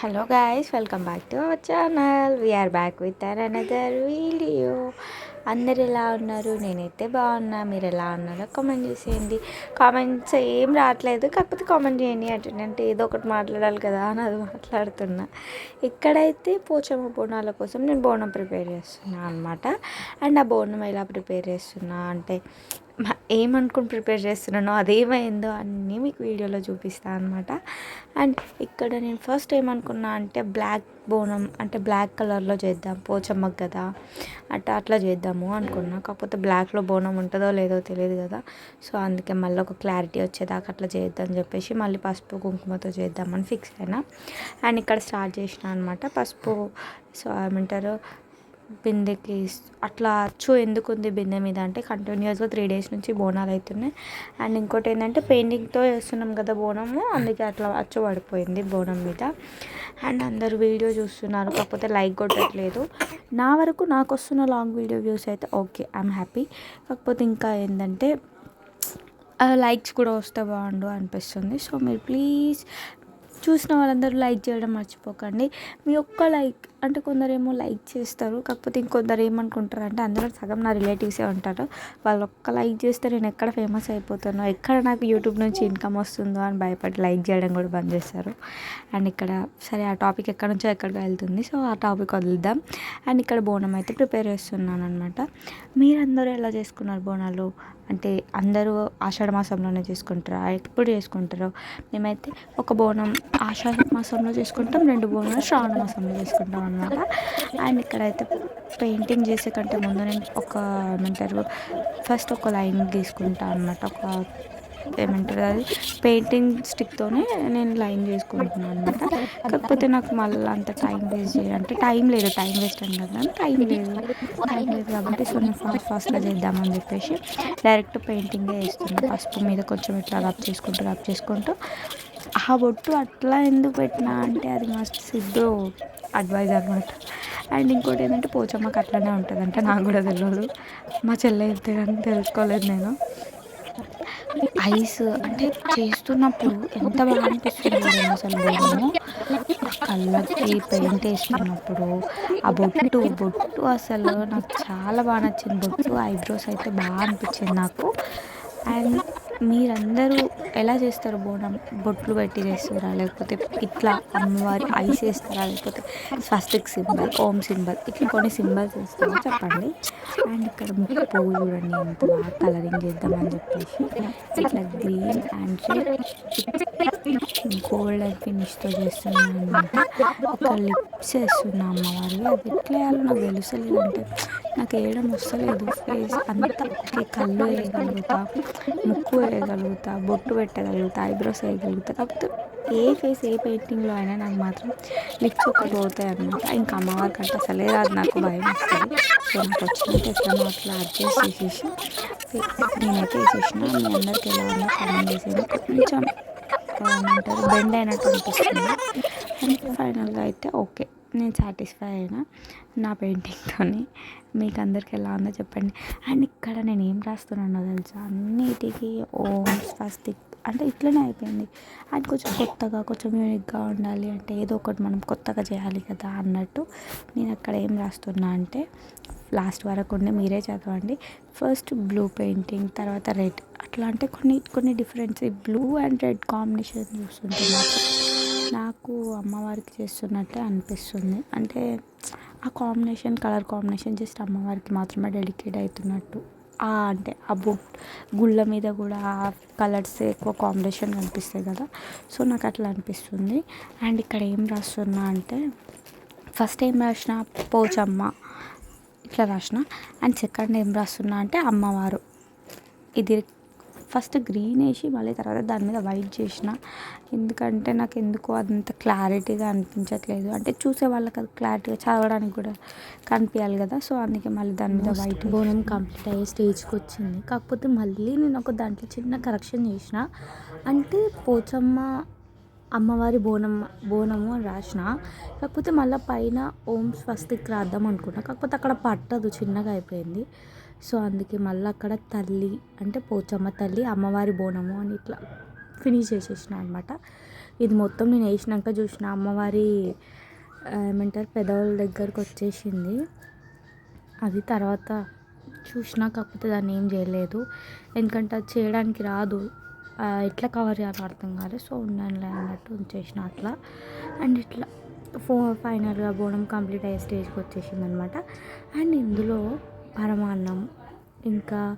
Hello guys welcome back to our channel we are back with an another video అందరు ఎలా ఉన్నారు? నేనైతే బాగున్నా. మీరు ఎలా ఉన్నారో కామెంట్ చేసేయండి. కామెంట్స్ ఏం రావట్లేదు. కాకపోతే కామెంట్ చేయండి. అంటే ఏదో ఒకటి మాట్లాడాలి కదా అని అది మాట్లాడుతున్నా. ఇక్కడైతే పోచమ్మ బోనాల కోసం నేను బోనం ప్రిపేర్ చేస్తున్నా అనమాట అండ్ ఆ బోనం ఎలా ప్రిపేర్ చేస్తున్నా అంటే ఏమనుకుని ప్రిపేర్ చేస్తున్నానో అదేమైందో అన్నీ మీకు వీడియోలో చూపిస్తాను అనమాట అండ్ ఇక్కడ నేను ఫస్ట్ ఏమనుకున్నా అంటే బ్లాక్ బోనం అంటే బ్లాక్ కలర్లో చేద్దాం పోచమ్మకు కదా అట్లా అట్లా చేద్దాము అనుకున్నా. కాకపోతే బ్లాక్లో బోనం ఉంటుందో లేదో తెలియదు కదా. సో అందుకే మళ్ళీ ఒక క్లారిటీ వచ్చేదాకా అట్లా చేద్దాం చెప్పేసి మళ్ళీ పసుపు కుంకుమతో చేద్దామని ఫిక్స్ అయినా. అండ్ ఇక్కడ స్టార్ట్ చేసిన అనమాట పసుపు సో ఏమంటారు బిందెకి అట్లా అచ్చు ఎందుకు ఉంది బిందె మీద అంటే కంటిన్యూస్గా త్రీ డేస్ నుంచి బోనాలు అవుతున్నాయి అండ్ ఇంకోటి ఏంటంటే పెయింటింగ్తో వేస్తున్నాం కదా బోనము అందుకే అట్లా అచ్చు పడిపోయింది బోనం మీద. అండ్ అందరు వీడియో చూస్తున్నారు కాకపోతే లైక్ కొట్టట్లేదు. నా వరకు నాకు వస్తున్న లాంగ్ వీడియో వ్యూస్ అయితే ఓకే ఐఎమ్ హ్యాపీ. కాకపోతే ఇంకా ఏంటంటే లైక్స్ కూడా వస్తే బాగుండు అనిపిస్తుంది. సో మీరు ప్లీజ్ చూసిన వాళ్ళందరూ లైక్ చేయడం మర్చిపోకండి. మీ ఒక్క లైక్ అంటే కొందరేమో లైక్ చేస్తారు కాకపోతే ఇంకొందరు ఏమనుకుంటారు అంటే అందులో సగం నా రిలేటివ్సే ఉంటారు. వాళ్ళు ఒక్క లైక్ చేస్తే నేను ఎక్కడ ఫేమస్ అయిపోతానో ఎక్కడ నాకు యూట్యూబ్ నుంచి ఇన్కమ్ వస్తుందో అని భయపడి లైక్ చేయడం కూడా బంద్ చేస్తారు. అండ్ ఇక్కడ సరే ఆ టాపిక్ ఎక్కడి నుంచో ఎక్కడికి వెళ్తుంది. సో ఆ టాపిక్ వదులుదాం. అండ్ ఇక్కడ బోనం అయితే ప్రిపేర్ చేస్తున్నాను అనమాట మీరందరూ ఎలా చేసుకున్నారు బోనాలు? అంటే అందరూ ఆషాఢ మాసంలోనే చేసుకుంటారా? ఎప్పుడు చేసుకుంటారో? మేమైతే ఒక బోనం ఆషాఢ మాసంలో చేసుకుంటాం రెండు బోనాలు శ్రావణ మాసంలో చేసుకుంటాం అనమాట అండ్ ఇక్కడైతే పెయింటింగ్ చేసే కంటే ముందు నేను ఒక ఏమంటారు ఫస్ట్ ఒక లైన్ గీసుకుంటాను అనమాట ఒక ఏమంటారు అది పెయింటింగ్ స్టిక్తోనే నేను లైన్ చేసుకుంటున్నాను అనమాట కాకపోతే నాకు మళ్ళీ అంత టైం వేస్ట్ చేయాలంటే టైం లేదు టైం వేస్ట్ అని కదా టైం లేదు. టైం లేదు కాబట్టి సో నేను ఫాస్ట్ ఫాస్ట్గా చేద్దామని చెప్పేసి డైరెక్ట్ పెయింటింగే వేస్తున్నాను పసుపు మీద కొంచెం ఇట్లా రబ్ చేసుకుంటూ రబ్ చేసుకుంటూ. ఆ బొట్టు అట్లా ఎందుకు పెట్టినా అంటే అది మస్తు సిద్ధు అడ్వైజ్ అనమాట అండ్ ఇంకోటి ఏంటంటే పోచమ్మకి అట్లనే ఉంటుంది అంటే నాకు కూడా తెలియదు మా చెల్లె వెళ్తే కానీ తెలుసుకోలేదు నేను. ఐస్ అంటే చేస్తున్నప్పుడు ఎంత బాగా అనిపిస్తుంది అసలు నేను కళ్ళకి పెయింట్ వేసుకున్నప్పుడు ఆ బొట్టు బొట్టు అసలు నాకు చాలా బాగా నచ్చింది. బొట్టు ఐబ్రోస్ అయితే బాగా అనిపించింది నాకు. అండ్ మీరందరూ ఎలా చేస్తారు బోనం? బొట్లు పెట్టి చేస్తారా? లేకపోతే ఇట్లా అమ్మవారి ఐస్ వేస్తారా? లేకపోతే స్వస్తిక్ సింబల్ ఓం సింబల్ ఇట్లా కొన్ని సింబల్స్ వేస్తారో? చెప్పండి. అండ్ ఇక్కడ ముక్కు పువ్వు చూడండి ఎంత బాగా కలరింగ్ చేద్దామని చెప్పేసి. ఇట్లా గ్రీన్ అండ్ గోల్డ్ అండ్ ఫినిష్తో చేస్తున్నాను. అనమాట ఒక లిప్స్ వేస్తున్నా అమ్మవారికి అది ఎట్లా వేయాలో నాకు తెలుసలేదు అంటే నాకు వేయడం వస్తలేదు. ఫేస్ అంత ఒకే కళ్ళు వేయగలుగుతా ముక్కు వేయగలుగుతా బొట్టు పెట్టగలుగుతా ఐబ్రోస్ వేయగలుగుతా. కాకపోతే ఏ ఫేస్ ఏ పెయింటింగ్లో అయినా నాకు మాత్రం లిప్స్ ఒకటి పోతాయి అనమాట ఇంకా అమ్మవారికి అంటే అసలే రాదు. నాకు భయం వస్తుంది. సో నాకు వచ్చినట్టు ఎట్లా అట్లా అడ్జస్ట్ చేసేసి నేనైతే వేసేసిన. మీ అందరికి ఎలా ఉందో కామెంట్ చేసేది కొంచెం ఏమంటారు బెండ్ అయినట్టు అనిపిస్తుంది. అండ్ ఫైనల్గా అయితే ఓకే నేను సాటిస్ఫై అయినా నా పెయింటింగ్తో మీకు అందరికి ఎలా ఉందో చెప్పండి. అండ్ ఇక్కడ నేను ఏం రాస్తున్నానో తెలుసా? అన్నిటికీ ఓం స్వస్తిక్ అంటే ఇట్లనే అయిపోయింది. అండ్ కొంచెం కొత్తగా కొంచెం యూనిక్గా ఉండాలి అంటే ఏదో ఒకటి మనం కొత్తగా చేయాలి కదా అన్నట్టు నేను అక్కడ ఏం రాస్తున్నా అంటే లాస్ట్ వరకు ఉండే మీరే చదవండి. ఫస్ట్ బ్లూ పెయింటింగ్ తర్వాత రెడ్ అట్లా అంటే కొన్ని కొన్ని difference blue and red combination చూస్తుంటే నాకు అమ్మవారికి చేస్తున్నట్టే అనిపిస్తుంది. అంటే ఆ కాంబినేషన్ కలర్ కాంబినేషన్ జస్ట్ అమ్మవారికి మాత్రమే డెడికేట్ అవుతున్నట్టు. ఆ అంటే ఆ బుట్ గుళ్ళ మీద కూడా ఆ కలర్స్ ఎక్కువ కాంబినేషన్ కనిపిస్తాయి కదా. సో నాకు అట్లా అనిపిస్తుంది. అండ్ ఇక్కడ ఏం రాస్తున్నా అంటే ఫస్ట్ ఏం రాసిన పోచమ్మ ఇట్లా రాసిన? అండ్ సెకండ్ ఏం రాస్తున్నా అంటే అమ్మవారు. ఇది ఫస్ట్ గ్రీన్ వేసి మళ్ళీ తర్వాత దాని మీద వైట్ చేసిన. ఎందుకంటే నాకు ఎందుకో అదంత క్లారిటీగా అనిపించట్లేదు. అంటే చూసే వాళ్ళకి అది క్లారిటీగా చదవడానికి కూడా కనిపించాలి కదా. సో అందుకే మళ్ళీ దాని మీద వైట్ బోనం కంప్లీట్ అయ్యే స్టేజ్కి వచ్చింది. కాకపోతే మళ్ళీ నేను ఒక దాంట్లో చిన్న కరెక్షన్ చేసిన. అంటే పోచమ్మ అమ్మవారి బోనం బోనము అని రాసిన. కాకపోతే మళ్ళీ పైన ఓం స్వస్తిక్ రాద్దాం అనుకున్నా కాకపోతే అక్కడ పట్టదు చిన్నగా అయిపోయింది. సో అందుకే మళ్ళీ అక్కడ తల్లి అంటే పోచమ్మ తల్లి అమ్మవారి బోనము అని ఇట్లా ఫినిష్ చేసేసిన అనమాట ఇది మొత్తం నేను వేసినాక చూసిన అమ్మవారి ఏమంటారు పెదవుల దగ్గరకు వచ్చేసింది. అది తర్వాత చూసినా కాకపోతే దాన్ని ఏం చేయలేదు. ఎందుకంటే అది చేయడానికి రాదు. ఎట్లా కవర్ చేయాలో అర్థం కాలేదు సో ఉండనులే అన్నట్టు ఉంచేసిన అట్లా. అండ్ ఇట్లా ఫో ఫైనల్గా బోనం కంప్లీట్ అయ్యే స్టేజ్కి వచ్చేసింది అనమాట అండ్ ఇందులో పరమాన్నం ఇంకా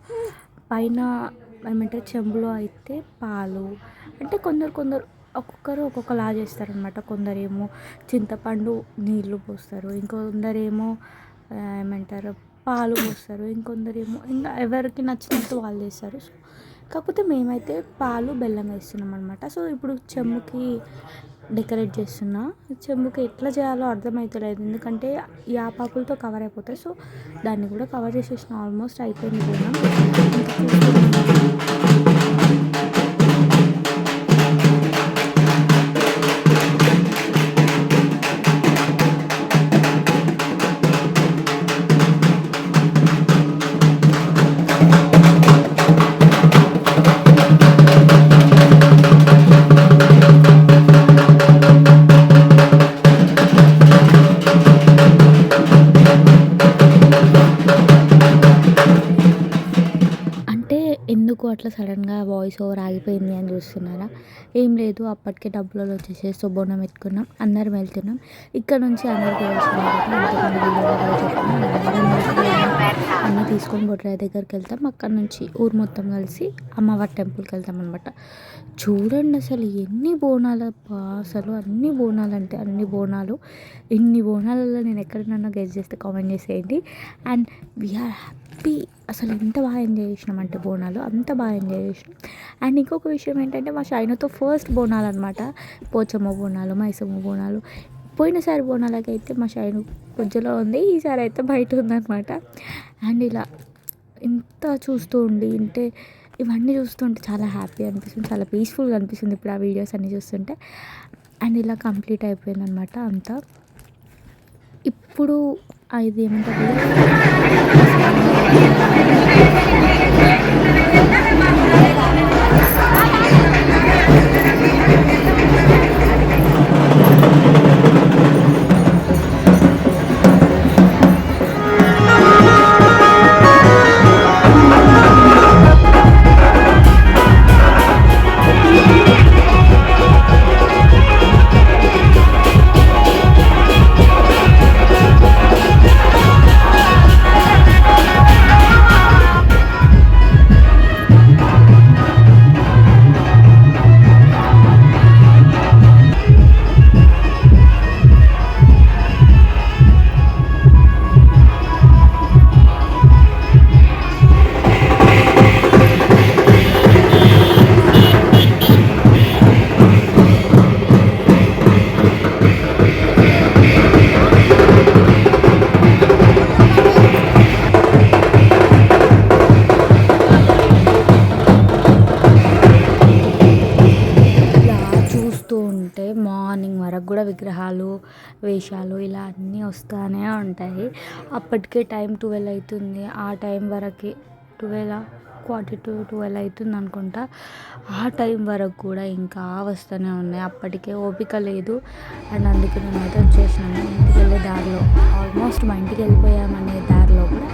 పైన ఏమంటారు చెంబులో అయితే పాలు. అంటే కొందరు కొందరు ఒక్కొక్కరు ఒక్కొక్కలా చేస్తారనమాట కొందరేమో చింతపండు నీళ్ళు పోస్తారు. ఇంకొందరేమో ఏమంటారు పాలు పోస్తారు. ఇంకొందరేమో ఇంకా ఎవరికి నచ్చినట్టు వాళ్ళు చేస్తారు. సో కాకపోతే మేమైతే పాలు బెల్లం వేస్తున్నాం అనమాట సో ఇప్పుడు చెంబుకి డెకరేట్ చేస్తున్నా. చెంబుకి ఎట్లా చేయాలో అర్థమవుతలేదు ఎందుకంటే యాపాకులతో కవర్ అయిపోతాయి. సో దాన్ని కూడా కవర్ చేసేసిన ఆల్మోస్ట్ అయిపోయింది. అట్లా సడన్గా వాయిస్ ఓవర్ ఆగిపోయింది అని చూస్తున్నారా? ఏం లేదు అప్పటికే డబ్బులలో వచ్చేసి సో బోనం ఎత్తుకున్నాం అందరం వెళ్తున్నాం. ఇక్కడ నుంచి అందరికీ తెలిసిందే అన్నీ తీసుకొని బొడ్రాయి దగ్గరికి వెళ్తాం అక్కడ నుంచి ఊరు మొత్తం కలిసి అమ్మవారి టెంపుల్కి వెళ్తాం అనమాట చూడండి అసలు ఎన్ని బోనాలు అసలు అన్ని బోనాలు అంటే అన్ని బోనాలు. ఎన్ని బోనాలలో నేను ఎక్కడైనా గెస్ట్ చేస్తే కామెంట్ చేసేయండి. And we are happy. అసలు ఎంత బాగా ఎంజాయ్ చేసినామంటే బోనాలు అంత బాగా ఎంజాయ్ చేసినాం. అండ్ ఇంకొక విషయం ఏంటంటే మా షైనతో ఫస్ట్ బోనాలు అనమాట పోచమ్మ బోనాలు మైసమ్మ బోనాలు. పోయినసారి బోనాలకైతే మా షైను కొంచెంలో ఉంది ఈసారి అయితే బయట ఉందన్నమాట. అండ్ ఇలా ఇంత చూస్తూ ఉండి అంటే ఇవన్నీ చూస్తుంటే చాలా హ్యాపీ అనిపిస్తుంది చాలా పీస్ఫుల్గా అనిపిస్తుంది ఇప్పుడు ఆ వీడియోస్ అన్నీ చూస్తుంటే. అండ్ ఇలా కంప్లీట్ అయిపోయింది అనమాట అంతా. ఇప్పుడు అది ఇది ఏమంటారు? వేషాలు ఇలా అన్నీ వస్తూనే ఉంటాయి. అప్పటికే టైం ట్వెల్వ్ అవుతుంది ఆ టైం వరకు ట్వెల్వ్ క్వార్టర్ టు ట్వెల్వ్ అవుతుంది అనుకుంటా. ఆ టైం వరకు కూడా ఇంకా వస్తూనే ఉన్నాయి. అప్పటికే ఓపిక లేదు. అండ్ అందుకే మేమైతే వచ్చేసాను ఇంటికి వెళ్ళే దారిలో ఆల్మోస్ట్ మా ఇంటికి వెళ్ళిపోయామనే దారిలో కూడా